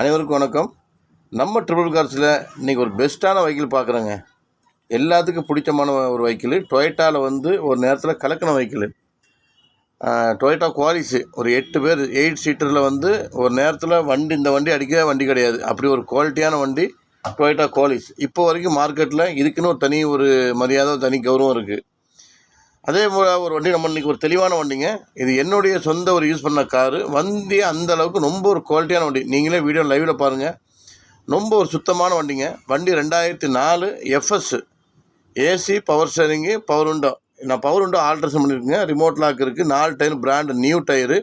அனைவருக்கும் வணக்கம். நம்ம ட்ரிபிள் கார்ஸில் இன்றைக்கி ஒரு பெஸ்ட்டான வைக்கிள் பார்க்குறேங்க. எல்லாத்துக்கும் பிடிச்சமான ஒரு வைக்கிள் டொயேட்டாவில் வந்து ஒரு நேரத்தில் கலக்கின வைக்கிள் டொயேட்டா குவாலிஸு ஒரு எட்டு பேர் எயிட் சீட்டரில் வந்து ஒரு நேரத்தில் வண்டி இந்த வண்டி அடிக்க வண்டி கிடையாது. அப்படி ஒரு குவாலிட்டியான வண்டி டொயேட்டா குவாலிஸ் இப்போ வரைக்கும் மார்க்கெட்டில் இதுக்குன்னு ஒரு தனி ஒரு மரியாதை ஒரு தனி கௌரவம் இருக்குது அதே போல் ஒரு வண்டி நம்ம இன்றைக்கி ஒரு தெளிவான வண்டிங்க. இது என்னுடைய சொந்த ஒரு யூஸ் பண்ண காரு வண்டி அந்த அளவுக்கு ரொம்ப ஒரு குவாலிட்டியான வண்டி. நீங்களே வீடியோ லைவில் பாருங்கள் ரொம்ப ஒரு சுத்தமான வண்டிங்க. வண்டி ரெண்டாயிரத்தி நாலு FS AC power steering power உண்டோ நான் பவர் உண்டோ ஆல்ட்ரேஷன் பண்ணியிருக்கேங்க ரிமோட் லாக் இருக்குது நாலு tyre brand new tyre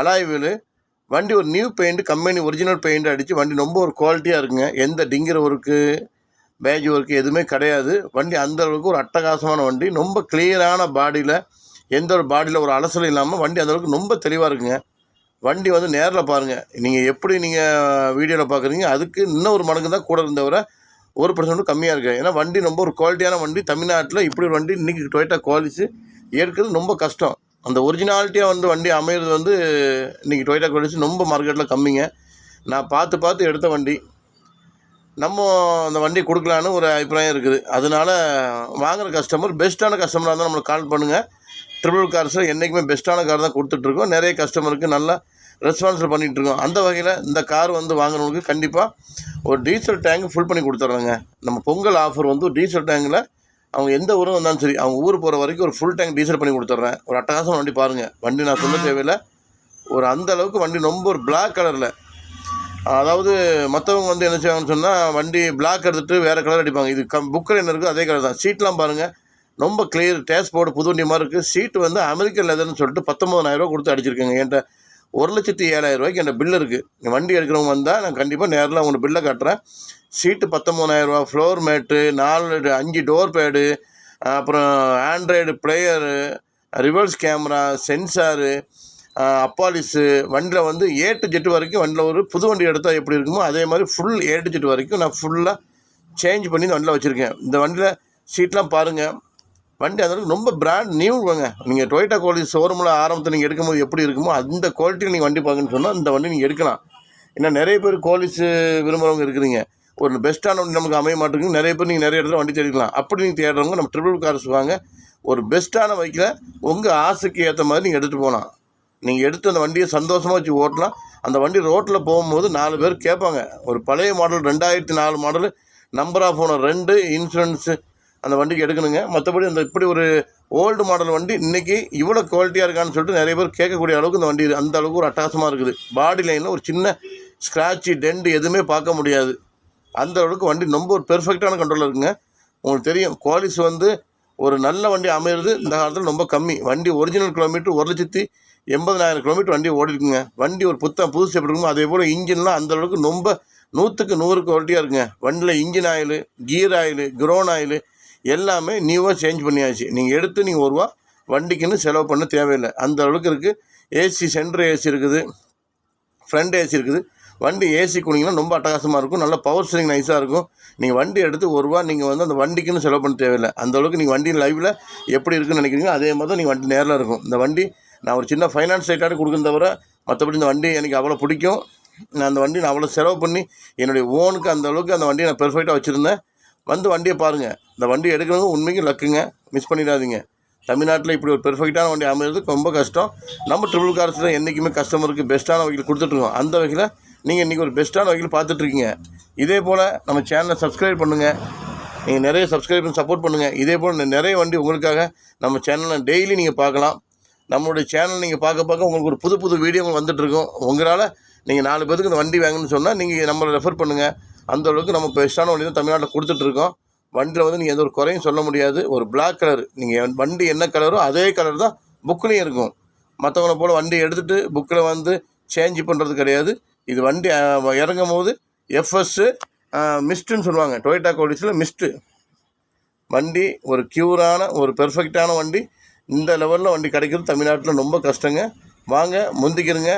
alloy wheel வண்டி ஒரு new paint company original paint அடித்து வண்டி ரொம்ப ஒரு குவாலிட்டியாக இருக்குங்க. எந்த டிங்கிற ஒர்க்கு பேஜ் ஒர்க்கு எதுவுமே கிடையாது. வண்டி அந்த அளவுக்கு ஒரு அட்டகாசமான வண்டி. ரொம்ப கிளியரான பாடியில் எந்த ஒரு பாடியில் ஒரு அலசலும் இல்லாமல் வண்டி அந்தளவுக்கு ரொம்ப தெளிவாக இருக்குங்க. வண்டி வந்து நேரில் பாருங்கள் நீங்கள் எப்படி நீங்கள் வீடியோவில் பார்க்குறீங்க அதுக்கு இன்னும் ஒரு மடங்கு தான் கூட இருந்தவரை ஒரு பர்சன்ட் கம்மியாக இருக்குது ஏன்னா வண்டி ரொம்ப ஒரு குவாலிட்டியான வண்டி. தமிழ்நாட்டில் இப்படி ஒரு வண்டி இன்றைக்கி டொயட்டா குவாலிட்டி ஏற்கிறது ரொம்ப கஷ்டம். அந்த ஒரிஜினாலிட்டியாக வந்து வண்டி அமையிறது வந்து இன்றைக்கி டொயட்டா குவாலிட்டி ரொம்ப மார்க்கெட்டில் கம்மிங்க. நான் பார்த்து பார்த்து எடுத்த வண்டி. நம்ம அந்த வண்டி கொடுக்கலான்னு ஒரு அபிப்பிராயம் இருக்குது. அதனால வாங்குகிற கஸ்டமர் பெஸ்ட்டான கஸ்டமராக இருந்தால் நம்மளுக்கு கால் பண்ணுங்கள் ட்ரிபிள் கார்ஸில் என்றைக்குமே பெஸ்ட்டான கார் தான் கொடுத்துட்ருக்கோம் நிறைய கஸ்டமருக்கு நல்லா ரெஸ்பான்சிபிள் பண்ணிகிட்ருக்கோம் அந்த வகையில் இந்த கார் வந்து வாங்குறவங்களுக்கு கண்டிப்பாக ஒரு டீசல் டேங்க் ஃபுல் பண்ணி கொடுத்துட்றோங்க நம்ம பொங்கல் ஆஃபர் வந்து டீசல் டேங்கில் அவங்க எந்த ஊரும் வந்தாலும் சரி அவங்க ஊர் போகிற வரைக்கும் ஒரு ஃபுல் டேங்க் டீசல் பண்ணி கொடுத்துட்றேன் ஒரு அட்டகாசம் வண்டி பாருங்கள் வண்டி நான் சொல்ல தேவையில்லை. ஒரு அந்த அளவுக்கு வண்டி ரொம்ப ஒரு பிளாக் கலரில் அதாவது மற்றவங்க வந்து என்ன செய்வாங்கன்னு சொன்னால் வண்டி பிளாக் எடுத்துகிட்டு வேறு கலர் அடிப்பாங்க. இது கம் புக்கில் என்ன இருக்கோ அதே கலர் தான். சீட்லாம் பாருங்கள் ரொம்ப கிளியர் டேஸ்ட் போர்டு புது வண்டி மாதிரி இருக்குது சீட்டு வந்து அமெரிக்கன் லெதர்னு சொல்லிட்டு பத்தொம்பதாயிரரூவா கொடுத்து அடிச்சிருக்கேங்க. என்கிட்ட ஒரு லட்சத்தி ஏழாயிரரூவாய்க்கு என்கிட்ட பில் இருக்குது வண்டி எடுக்கிறவங்க வந்தால் நான் கண்டிப்பாக நேரில் உங்களுக்கு பில்லை காட்டுறேன். சீட்டு பத்தொம்பதாயிரரூவா ஃப்ளோர் மேட்டு நாலு அஞ்சு டோர் பேடு அப்புறம் android player reverse camera sensor அப்பாலிஸு வண்டியில் வந்து ஏ டு வரைக்கும் வண்டியில் ஒரு புது வண்டி எடுத்தால் எப்படி இருக்குமோ அதே மாதிரி ஃபுல் ஏ டு வரைக்கும் நான் ஃபுல்லாக சேஞ்ச் பண்ணி இந்த வண்டியில் வச்சுருக்கேன். இந்த வண்டியில் சீட்லாம் பாருங்கள் வண்டி அந்தளவுக்கு ரொம்ப பிராண்ட் நியூங்க நீங்கள் டொயோட்டா குவாலிட்டி ஷோரூமில் ஆரம்பத்தில் நீங்கள் எடுக்கும்போது எப்படி இருக்குமோ அந்த குவாலிட்டியில் நீங்கள் வண்டி பார்க்கணுன்னு சொன்னால் இந்த வண்டி நீங்கள் எடுக்கலாம். ஏன்னா நிறைய பேர் குவாலிட்டிஸ் விரும்புகிறவங்க இருக்கிறீங்க ஒரு பெஸ்ட்டான வண்டி நமக்கு அமைய மாட்டேங்குது. நிறைய பேர் நீங்கள் நிறைய இடத்துல வண்டி தேடிக்கலாம். அப்படி நீங்கள் தேடுறவங்க நம்ம ட்ரிபிள் கார்ஸ் வாங்க. ஒரு பெஸ்ட்டான பைக்கில் உங்கள் ஆசைக்கு ஏற்ற மாதிரி நீங்கள் எடுத்துகிட்டு போகலாம். நீங்கள் எடுத்து அந்த வண்டியை சந்தோஷமாக வச்சு ஓட்டலாம். அந்த வண்டி ரோட்டில் போகும்போது நாலு பேர் கேட்பாங்க. ஒரு பழைய மாடல் ரெண்டாயிரத்தி நாலு மாடல் நம்பர் ஆஃப் ஓனர் ரெண்டு இன்சூரன்ஸு அந்த வண்டிக்கு எடுக்கணுங்க. மற்றபடி அந்த இப்படி ஒரு ஓல்டு மாடல் வண்டி இன்றைக்கி இவ்வளோ குவாலிட்டியாக இருக்கான்னு சொல்லிட்டு நிறைய பேர் கேட்கக்கூடிய அளவுக்கு இந்த வண்டி அந்த அளவுக்கு ஒரு அட்டாசமாக இருக்குது. பாடி லைனில் ஒரு சின்ன ஸ்க்ராட்சு டெண்டு எதுவுமே பார்க்க முடியாது. அந்த அளவுக்கு வண்டி ரொம்ப ஒரு பெர்ஃபெக்டான கண்ட்ரோலில் இருக்குங்க. உங்களுக்கு தெரியும் குவாலிஸ் வந்து ஒரு நல்ல வண்டி அமையிறது இந்த காலத்தில் ரொம்ப கம்மி. வண்டி ஒரிஜினல் கிலோமீட்டர் ஒரு லட்சத்தி எண்பதனாயிரம் கிலோமீட்டர் வண்டி ஓடிருக்குங்க. வண்டி ஒரு புத்தம் புதுசு எப்படி இருக்குமோ அதே போல் இன்ஜின்லாம் அந்த அளவுக்கு ரொம்ப நூற்றுக்கு நூறு குவாலிட்டியாக இருக்குங்க. வண்டியில் engine oil gear oil crown oil எல்லாமே நியூவாக சேஞ்ச் பண்ணியாச்சு. நீங்கள் எடுத்து நீங்கள் ஒரு ரூபா வண்டிக்குன்னு செலவு பண்ண தேவையில்லை. அந்த அளவுக்கு இருக்குது ஏசி சென்ட்ரு ஏசி இருக்குது. ஃப்ரண்ட் ஏசி இருக்குது. வண்டி ஏசி குனிங்கன்னா ரொம்ப அட்டகாசமாக இருக்கும். நல்ல பவர் ஸ்டீரிங் நைஸாக இருக்கும். நீங்கள் வண்டி எடுத்து ஒரு ரூபா நீங்கள் வந்து அந்த வண்டிக்குன்னு செலவு பண்ண தேவையில்லை. அந்த அளவுக்கு நீங்கள் வண்டி லைவில் எப்படி இருக்குன்னு நினைக்கிறீங்க அதே மாதிரி தான் நீங்கள் வண்டி நேரில் இருக்கும். இந்த வண்டி நான் ஒரு சின்ன ஃபைனான்ஸ் ரேட்டாக கொடுக்குறத தவிர மற்றபடி இந்த வண்டி எனக்கு அவ்வளோ பிடிக்கும். நான் அந்த வண்டி நான் அவ்வளோ செலவு பண்ணி என்னுடைய ஓனுக்கு அந்த அளவுக்கு அந்த வண்டியை நான் பெர்ஃபெக்டாக வச்சுருந்தேன். வந்து வண்டியை பாருங்கள் இந்த வண்டி எடுக்கிறது உண்மைக்கு லக்குங்க மிஸ் பண்ணிடாதீங்க. தமிழ்நாட்டில் இப்படி ஒரு பெர்ஃபெக்டான வண்டி அமைகிறதுக்கு ரொம்ப கஷ்டம். நம்ம ட்ரிபிள் கார்ஸில் என்றைக்குமே கஸ்டமருக்கு பெஸ்ட்டான வகையில் கொடுத்துட்ருக்கோம் அந்த வகையில் நீங்கள் இன்றைக்கி ஒரு பெஸ்ட்டான வகையில் பார்த்துட்ருக்கீங்க இதே போல் நம்ம சேனலை சப்ஸ்கிரைப் பண்ணுங்கள் நீங்கள் நிறைய சப்ஸ்கிரைப் பண்ணி சப்போர்ட் பண்ணுங்கள் இதே போல் நிறைய வண்டி உங்களுக்காக நம்ம சேனலில் டெய்லி நீங்கள் பார்க்கலாம். நம்மளுடைய சேனல் நீங்கள் பார்க்க பார்க்க உங்களுக்கு ஒரு புது புது வீடியோ வந்துட்டுருக்கும் உங்களால் நீங்கள் நாலு பேருக்கு இந்த வண்டி வாங்கணும்னு சொன்னால் நீங்கள் நம்மளை ரெஃபர் பண்ணுங்கள் அந்த அளவுக்கு நம்ம பெஸ்ட்டான வண்டி தான் தமிழ்நாட்டில் கொடுத்துட்ருக்கோம் வண்டியில் வந்து நீங்கள் எந்த ஒரு குறையும் சொல்ல முடியாது. ஒரு பிளாக் கலர் நீங்கள் வண்டி என்ன கலரோ அதே கலர் தான் புக்லேயும் இருக்கும். மற்றவங்களை போல் வண்டி எடுத்துகிட்டு புக்கில் வந்து சேஞ்ச் பண்ணுறது கிடையாது. இது வண்டி இறங்கும் போது எஃப்எஸ்ஸு மிஸ்ட்டுன்னு சொல்லுவாங்க. டொயேட்டா கோடிஸில் மிஸ்ட்டு வண்டி ஒரு க்யூரான ஒரு பெர்ஃபெக்டான வண்டி. இந்த லெவலில் வண்டி கிடைக்கிறது தமிழ்நாட்டில் ரொம்ப கஷ்டங்க. வாங்க முந்திக்கிறங்க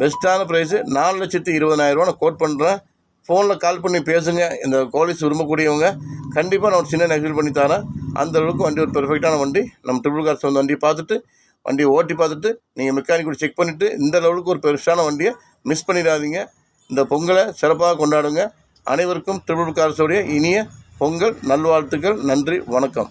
பெஸ்ட்டான ப்ரைஸு நாலு லட்சத்தி இருபதாயிரரூவா நான் கோட் பண்ணுறேன் ஃபோனில் கால் பண்ணி பேசுங்க. இந்த கோலிஸ் விரும்பக்கூடியவங்க கண்டிப்பாக நான் ஒரு சின்ன நெகல் பண்ணி தரேன். அந்த அளவுக்கு வண்டி ஒரு பெர்ஃபெக்டான வண்டி. நம்ம ட்ரிபிள் கார்ஸ் வந்து வண்டியை பார்த்துட்டு வண்டியை ஓட்டி பார்த்துட்டு நீங்கள் மெக்கானிக் கூட செக் பண்ணிவிட்டு இந்த லெவலுக்கு ஒரு பெருசான வண்டியை மிஸ் பண்ணிடாதீங்க. இந்த பொங்கலை சிறப்பாக கொண்டாடுங்க. அனைவருக்கும் ட்ரிபிள் கார்ஸோடைய இனிய பொங்கல் நல்வாழ்த்துக்கள் நன்றி வணக்கம்.